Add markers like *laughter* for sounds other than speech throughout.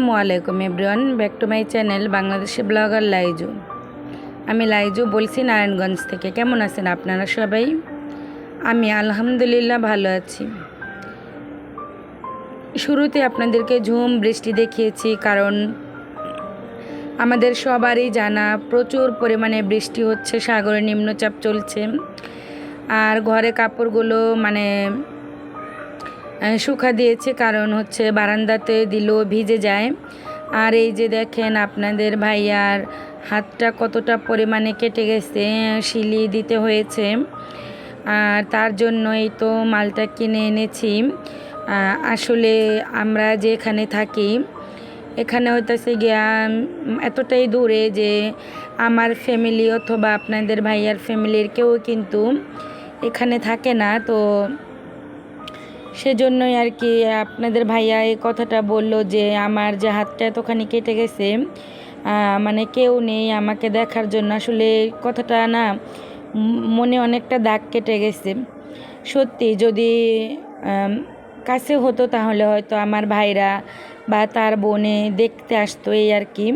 আসসালামু আলাইকুম, everyone. Back to my channel Bangladeshi blogger Laizu. আমি লাইজু বলছি নারায়ণগঞ্জ থেকে। কেমন আছেন আপনারা সবাই? আমি আলহামদুলিল্লাহ ভালো আছি। শুরুতে আপনাদেরকে ঝুম বৃষ্টি দেখিয়েছি, কারণ আমাদের সবারই জানা প্রচুর পরিমাণে বৃষ্টি হচ্ছে, সাগরে নিম্নচাপ চলছে। আর ঘরে কাপড়গুলো মানে শুকা দিয়েছে, কারণ হচ্ছে বারান্দাতে দিলেও ভিজে যায়। আর এই যে দেখেন আপনাদের ভাইয়ার হাতটা কতটা পরিমাণে কেটে গেছে, শিলি দিতে হয়েছে। আর তার জন্যই তো মালটা কিনে এনেছি। আসলে আমরা যেখানে থাকি, এখানে হইতেছে গিয়া এতটাই দূরে যে আমার ফ্যামিলি অথবা আপনাদের ভাইয়ার ফ্যামিলির কেউ কিন্তু এখানে থাকে না। তো সেজন্যই আর কি আপনাদের ভাইয়া এই কথাটা বলল যে আমার যে হাতটা এতখানি কেটে গেছে মানে কেউ নেই আমাকে দেখার জন্য। আসলে কথাটা না মনে অনেকটা দাগ কেটে গেছে। সত্যি যদি কাছে হতো তাহলে হয়তো আমার ভাইরা বা তার বোনে দেখতে আসতো এই আর কি।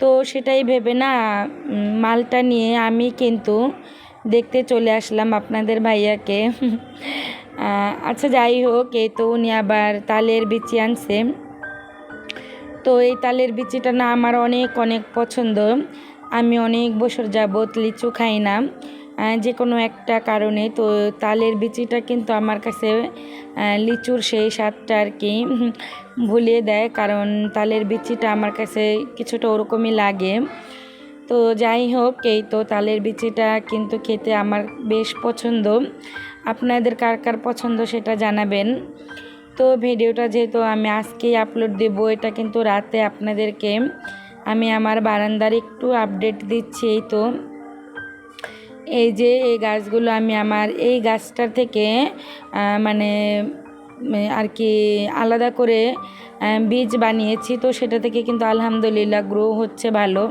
তো সেটাই ভেবে না মালটা নিয়ে আমি কিন্তু দেখতে চলে আসলাম আপনাদের ভাইয়াকে। আচ্ছা যাই হোক, এই তো উনি আবার তালের বিচি আনছে। তো এই তালের বিচিটা না আমার অনেক অনেক পছন্দ। আমি অনেক বছর যাবৎ লিচু খাই না যে কোনো একটা কারণে। তো তালের বিচিটা কিন্তু আমার কাছে লিচুর সেই স্বাদটা আর কি, *laughs* ভুলিয়ে দেয়। কারণ তালের বিচিটা আমার কাছে কিছুটা ওরকমই লাগে। তো যাই হোক, এই তো তালের বিচিটা কিন্তু খেতে আমার বেশ পছন্দ। আপনাদের কার কার পছন্দ সেটা জানাবেন। তো ভিডিওটা যেহেতু আমি আজকেই আপলোড দেব, এটা কিন্তু রাতে আপনাদেরকে আমি আমার বারান্দার একটু আপডেট দিচ্ছি এই তো। এই যে এই গাছগুলো আমি আমার এই গাছটার থেকে মানে আর কি আলাদা করে বীজ বানিয়েছি তো সেটা থেকে কিন্তু আলহামদুলিল্লাহ গ্রো হচ্ছে ভালো।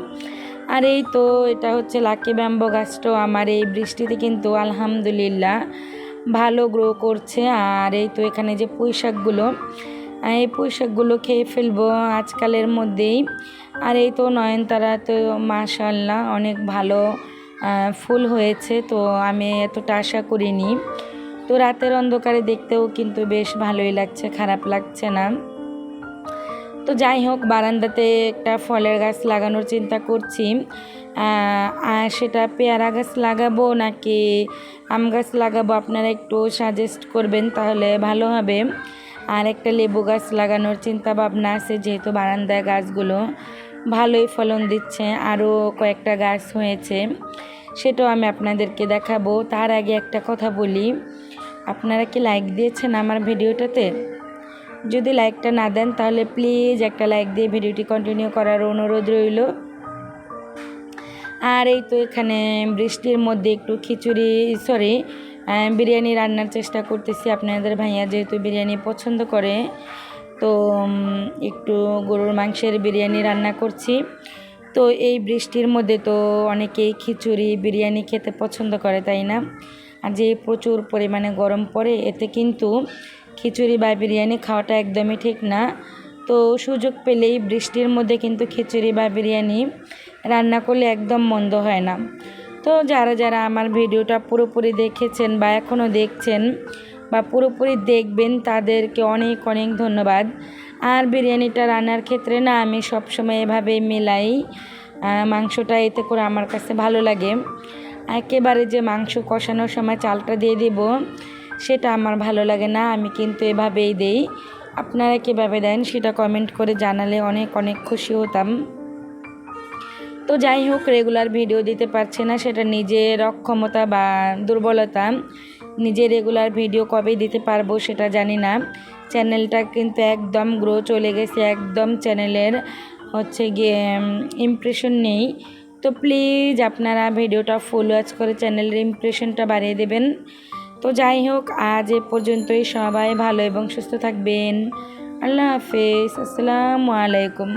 আর এই তো এটা হচ্ছে লাকি ব্যাম্বো গাছটাও আমার এই বৃষ্টিতে কিন্তু আলহামদুলিল্লাহ। ভালো গ্রো করছে। আর এই তো এখানে যে পুঁই শাকগুলো এই পুঁই শাকগুলো খেয়ে ফেলব আজকালের মধ্যেই। আর এই তো নয়নতারা তো মাশাল্লাহ অনেক ভালো ফুল হয়েছে। তো আমি এতটা আশা করিনি। তো রাতের অন্ধকারে দেখতেও কিন্তু বেশ ভালোই লাগছে, খারাপ লাগছে না। তো যাই হোক, বারান্দাতে একটা ফলের গাছ লাগানোর চিন্তা করছি। আর সেটা পেয়ারা গাছ লাগাবো নাকি আম গাছ লাগাবো আপনারা একটু সাজেস্ট করবেন, তাহলে ভালো হবে। আর একটা লেবু গাছ লাগানোর চিন্তা ভাবনা আছে, যেহেতু বারান্দায় গাছগুলো ভালোই ফলন দিচ্ছে, আরও কয়েকটা গাছ হয়েছে, সেটাও আমি আপনাদেরকে দেখাবো। তার আগে একটা কথা বলি, আপনারা কি লাইক দিয়েছেন আমার ভিডিওটাতে? যদি লাইকটা না দেন, তাহলে প্লিজ একটা লাইক দিয়ে ভিডিওটি কন্টিনিউ করার অনুরোধ রইল। আর এই তো এখানে বৃষ্টির মধ্যে একটু খিচুড়ি সরি বিরিয়ানি রান্নার চেষ্টা করতেছি। আপনাদের ভাইয়া যেহেতু বিরিয়ানি পছন্দ করে, তো একটু গরুর মাংসের বিরিয়ানি রান্না করছি। তো এই বৃষ্টির মধ্যে তো অনেকেই খিচুড়ি, বিরিয়ানি খেতে পছন্দ করে, তাই না? আর যে প্রচুর পরিমাণে গরম পড়ে, এতে কিন্তু খিচুড়ি বা বিরিয়ানি খাওয়াটা একদমই ঠিক না। তো সুযোগ পেলেই বৃষ্টির মধ্যে কিন্তু খিচুড়ি বা বিরিয়ানি রান্না করলে একদম মন্দ হয় না। তো যারা যারা আমার ভিডিওটা পুরোপুরি দেখেছেন বা এখনও দেখছেন বা পুরোপুরি দেখবেন, তাদেরকে অনেক অনেক ধন্যবাদ। আর বিরিয়ানিটা রান্নার ক্ষেত্রে না আমি সবসময় এভাবে মেলাই মাংসটা এতে করে আমার কাছে ভালো লাগে। একেবারে যে মাংস কষানোর সময় চালটা দিয়ে দেব সেটা আমার ভালো লাগে না, আমি কিন্তু এভাবেই দেই। আপনারা কীভাবে দেন সেটা কমেন্ট করে জানালে অনেক অনেক খুশি হতাম। তো যাই হোক রেগুলার ভিডিও দিতে পারছে না, সেটা নিজের অক্ষমতা বা দুর্বলতা। নিজে রেগুলার ভিডিও কবে দিতে পারব সেটা জানি না। চ্যানেলটা কিন্তু একদম গ্রো চলে গেছে, একদম চ্যানেলের হচ্ছে গিয়ে ইমপ্রেশন নেই। তো প্লিজ আপনারা ভিডিওটা ফুল ওয়াচ করে চ্যানেলের ইমপ্রেশনটা বাড়িয়ে দেবেন। তো যাই হোক, আজ এ পর্যন্তই সবাই ভালো এবং সুস্থ থাকবেন। আল্লাহ হাফেজ। আসসালামু আলাইকুম।